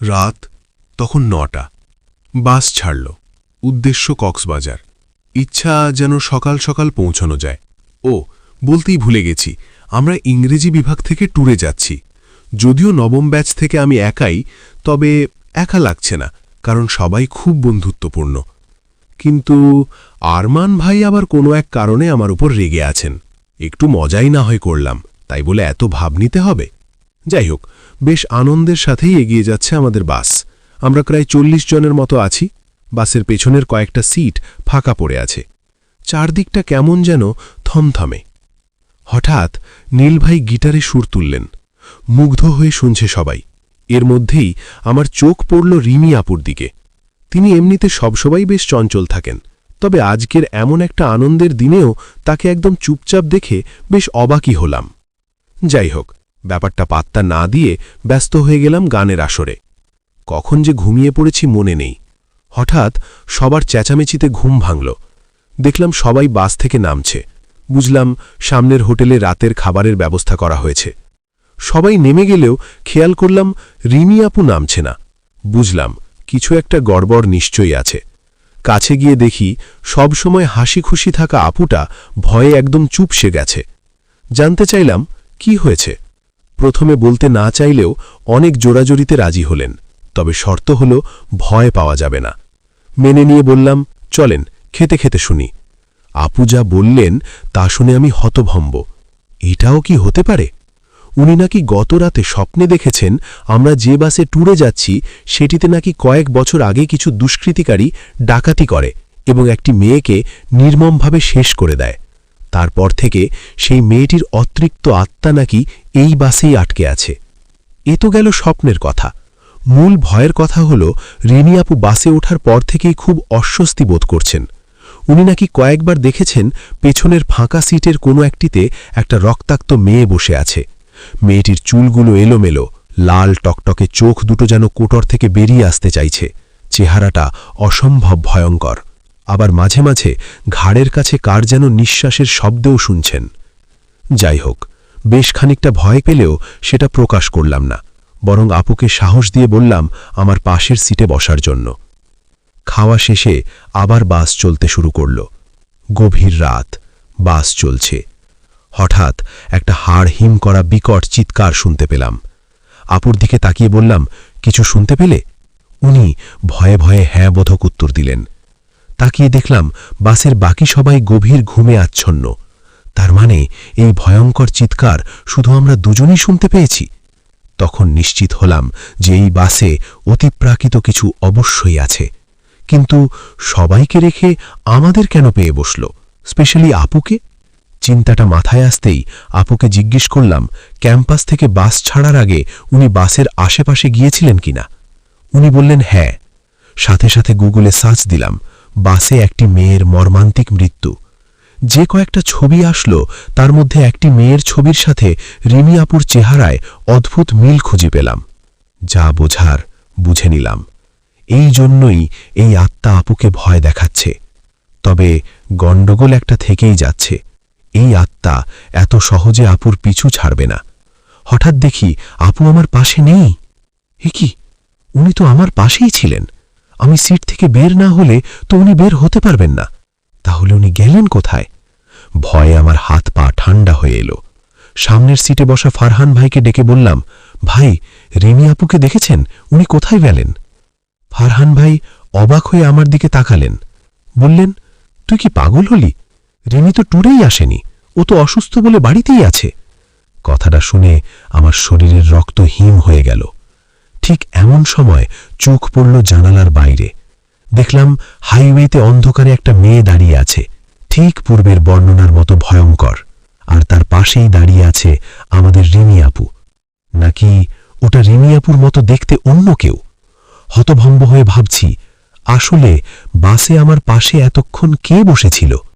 রাত তখন নটা। বাস ছাড়ল, উদ্দেশ্য কক্সবাজার। ইচ্ছা যেন সকাল সকাল পৌঁছানো যায়। ও, বলতেই ভুলে গেছি, আমরা ইংরেজি বিভাগ থেকে ট্যুরে যাচ্ছি। যদিও নবম ব্যাচ থেকে আমি একাই, তবে একা লাগছে না, কারণ সবাই খুব বন্ধুত্বপূর্ণ। কিন্তু আরমান ভাই আবার কোনো এক কারণে আমার উপর রেগে আছেন। একটু মজাই না হয় করলাম, তাই বলে এত ভাব নিতে হবে? যাই হোক বেশ আনন্দের সাথেই এগিয়ে যাচ্ছে আমাদের বাস। আমরা প্রায় চল্লিশ জনের মতো আছি। বাসের পেছনের কয়েকটা সিট ফাঁকা পড়ে আছে। চারদিকটা কেমন যেন থমথমে। হঠাৎ নীলভাই গিটারে সুর তুললেন। মুগ্ধ হয়ে শুনছে সবাই। এর মধ্যেই আমার চোখ পড়ল রিমি আপুর দিকে। তিনি এমনিতে সবসময় বেশ চঞ্চল থাকেন। তবে আজকের এমন একটা আনন্দের দিনেও তাকে একদম চুপচাপ দেখে বেশ অবাকই হলাম। যাই হোক ব্যাপারটা পাত্তা না দিয়ে ব্যস্ত হয়ে গেলাম গানের আসরে। কখন যে ঘুমিয়ে পড়েছি মনে নেই। হঠাৎ সবার চেঁচামেচিতে ঘুম ভাঙল। দেখলাম সবাই বাস থেকে নামছে। বুঝলাম সামনের হোটেলে রাতের খাবারের ব্যবস্থা করা হয়েছে। সবাই নেমে গেলেও খেয়াল করলাম রিমি আপু নামছে না। বুঝলাম কিছু একটা গড়বড় নিশ্চয়ই আছে। কাছে গিয়ে দেখি সব সময় হাসি খুশি থাকা আপুটা ভয়ে একদম চুপসে গেছে। জানতে চাইলাম, কি হয়েছে? প্রথমে বলতে না চাইলেও অনেক জোড়াজড়িতে রাজি হলেন, তবে শর্ত হল ভয় পাওয়া যাবে না। মেনে নিয়ে বললাম, চলেন, খেতে খেতে শুনি। আপু যা বললেন তা শুনে আমি হতভম্ব। এটাও কি হতে পারে? উনি নাকি গত রাতে স্বপ্নে দেখেছেন আমরা যে বাসে ট্যুরে যাচ্ছি, সেটিতে নাকি কয়েক বছর আগে কিছু দুষ্কৃতিকারী ডাকাতি করে এবং একটি মেয়েকে নির্মমভাবে শেষ করে দেয়। তারপর থেকে সেই মেয়েটির অতৃপ্ত আত্মা নাকি এই বাসেই আটকে আছে। এ তো গেল স্বপ্নের কথা। মূল ভয়ের কথা হল রিনি আপু বাসে ওঠার পর থেকেই খুব অস্বস্তি বোধ করছেন। উনি নাকি কয়েকবার দেখেছেন পেছনের ফাঁকা সিটের কোনো একটিতে একটা রক্তাক্ত মেয়ে বসে আছে। মেয়েটির চুলগুলো এলোমেলো, লাল টকটকে চোখ দুটো যেন কোটর থেকে বেরিয়ে আসতে চাইছে। চেহারাটা অসম্ভব ভয়ঙ্কর। আবার মাঝে মাঝে ঘাড়ের কাছে কার যেন নিঃশ্বাসের শব্দও শুনছেন। যাই হোক, বেশ খানিকটা ভয় পেলেও সেটা প্রকাশ করলাম না, বরং আপুকে সাহস দিয়ে বললাম আমার পাশের সিটে বসার জন্য। খাওয়া শেষে আবার বাস চলতে শুরু করল। গভীর রাত, বাস চলছে। হঠাৎ একটা হাড় হিম করা বিকট চিৎকার শুনতে পেলাম। আপুর দিকে তাকিয়ে বললাম, কিছু শুনতে পেলে? উনি ভয়ে ভয়ে হ্যাঁ বোধক উত্তর দিলেন। তাকিয়ে দেখলাম বাসের বাকি সবাই গভীর ঘুমে আচ্ছন্ন। তার মানে এই ভয়ঙ্কর চিৎকার শুধু আমরা দুজনই শুনতে পেয়েছি? তখন নিশ্চিত হলাম যে এই বাসে অতিপ্রাকৃত কিছু অবশ্যই আছে। কিন্তু সবাইকে রেখে আমাদের কেন পেয়ে বসল? স্পেশালি আপুকে? চিন্তাটা মাথায় আসতেই আপুকে জিজ্ঞেস করলাম, ক্যাম্পাস থেকে বাস ছাড়ার আগে উনি বাসের আশেপাশে গিয়েছিলেন কিনা? উনি বললেন হ্যাঁ। সাথে সাথে গুগলে সার্চ দিলাম বাসে একটি মেয়ের মর্মান্তিক মৃত্যু। যে কয়েকটা ছবি আসলো, তার মধ্যে একটি মেয়ের ছবির সাথে রিমি আপুর চেহারায় অদ্ভুত মিল খুঁজে পেলাম। যা বোঝার, বুঝে নিলাম। এই জন্যই এই আত্মা আপুকে ভয় দেখাচ্ছে। তবে গণ্ডগোল একটা থেকেই যাচ্ছে। এই আত্মা এত সহজে আপুর পিছু ছাড়বে না। হঠাৎ দেখি আপু আমার পাশে নেই। এ কি? উনি তো আমার পাশেই ছিলেন। আমি সিট থেকে বের না হলে তো উনি বের হতে পারবেন না। তাহলে উনি গেলেন কোথায়? ভয়ে আমার হাত পা ঠান্ডা হয়ে এলো। সামনের সিটে বসা ফারহান ভাইকে ডেকে বললাম, ভাই, রিমি আপুকে দেখেছেন? উনি কোথায় গেলেন? ফারহান ভাই অবাক হয়ে আমার দিকে তাকালেন। বললেন, তুই কি পাগল হলি? রিমি তো ট্যুরেই আসেনি। ও তো অসুস্থ বলে বাড়িতেই আছে। কথাটা শুনে আমার শরীরের রক্ত হিম হয়ে গেল। ঠিক এমন সময় চোখ পড়ল জানালার বাইরে। দেখলাম হাইওয়েতে অন্ধকারে একটা মেয়ে দাঁড়িয়ে আছে, ঠিক পূর্বের বর্ণনার মতো ভয়ঙ্কর। আর তার পাশেই দাঁড়িয়ে আছে আমাদের রিমি আপু। নাকি ওটা রিমি আপুর মতো দেখতে অন্য কেউ? হতভম্ব হয়ে ভাবছি, আসলে বাসে আমার পাশে এতক্ষণ কে বসেছিল?